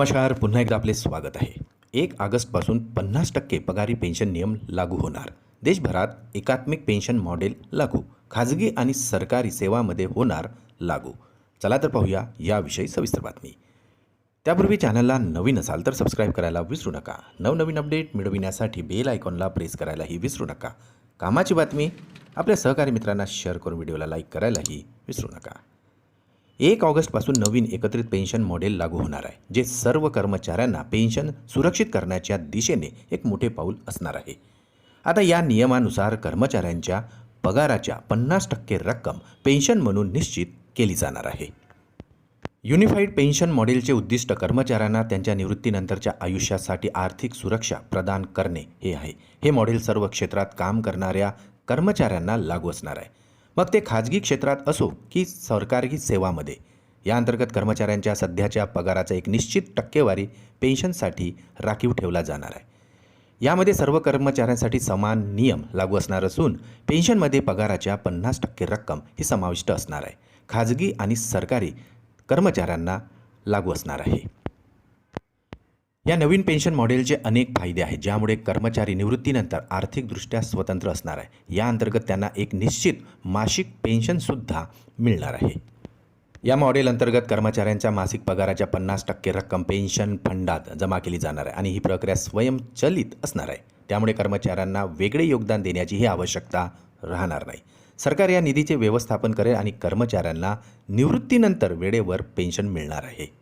नमस्कार पुन्हा एकदा आपले स्वागत आहे. एक ऑगस्टपासून पन्नास टक्के पगारी पेन्शन नियम लागू होणार. देशभरात एकात्मिक पेन्शन मॉडेल लागू खाजगी आणि सरकारी सेवामध्ये होणार लागू. चला तर पाहूया याविषयी सविस्तर बातमी. त्यापूर्वी चॅनलला नवीन असाल तर सबस्क्राईब करायला विसरू नका. नवनवीन अपडेट मिळविण्यासाठी बेल आयकॉनला प्रेस करायलाही विसरू नका. कामाची बातमी आपल्या सहकारी मित्रांना शेअर करून व्हिडिओला लाईक करायलाही विसरू नका. एक ऑगस्टपासून नवीन एकत्रित पेन्शन मॉडेल लागू होणार आहे जे सर्व कर्मचाऱ्यांना पेन्शन सुरक्षित करण्याच्या दिशेने एक मोठे पाऊल असणार आहे. आता या नियमानुसार कर्मचाऱ्यांच्या पगाराच्या पन्नास टक्के रक्कम पेन्शन म्हणून निश्चित केली जाणार आहे. युनिफाईड पेन्शन मॉडेलचे उद्दिष्ट कर्मचाऱ्यांना त्यांच्या निवृत्तीनंतरच्या आयुष्यासाठी आर्थिक सुरक्षा प्रदान करणे हे आहे. हे मॉडेल सर्व क्षेत्रात काम करणाऱ्या कर्मचाऱ्यांना लागू असणार आहे. मग ते खाजगी क्षेत्रात असो की सरकारी सेवामध्ये. या अंतर्गत कर्मचाऱ्यांच्या सध्याच्या पगाराचा एक निश्चित टक्केवारी पेन्शनसाठी राखीव ठेवला जाणार आहे. यामध्ये सर्व कर्मचाऱ्यांसाठी समान नियम लागू असणार असून पेन्शनमध्ये पगाराच्या पन्नास टक्के रक्कम ही समाविष्ट असणार आहे. खाजगी आणि सरकारी कर्मचाऱ्यांना लागू असणार आहे. या नवीन पेन्शन मॉडेलचे अनेक फायदे आहेत ज्यामुळे कर्मचारी निवृत्तीनंतर आर्थिकदृष्ट्या स्वतंत्र असणार आहे. या अंतर्गत त्यांना एक निश्चित मासिक पेन्शनसुद्धा मिळणार आहे. या मॉडेल अंतर्गत कर्मचाऱ्यांच्या मासिक पगाराच्या पन्नास टक्के रक्कम पेन्शन फंडात जमा केली जाणार आहे आणि ही प्रक्रिया स्वयंचलित असणार आहे. त्यामुळे कर्मचाऱ्यांना वेगळे योगदान देण्याची ही आवश्यकता राहणार नाही. सरकार या निधीचे व्यवस्थापन करेल आणि कर्मचाऱ्यांना निवृत्तीनंतर वेळेवर पेन्शन मिळणार आहे.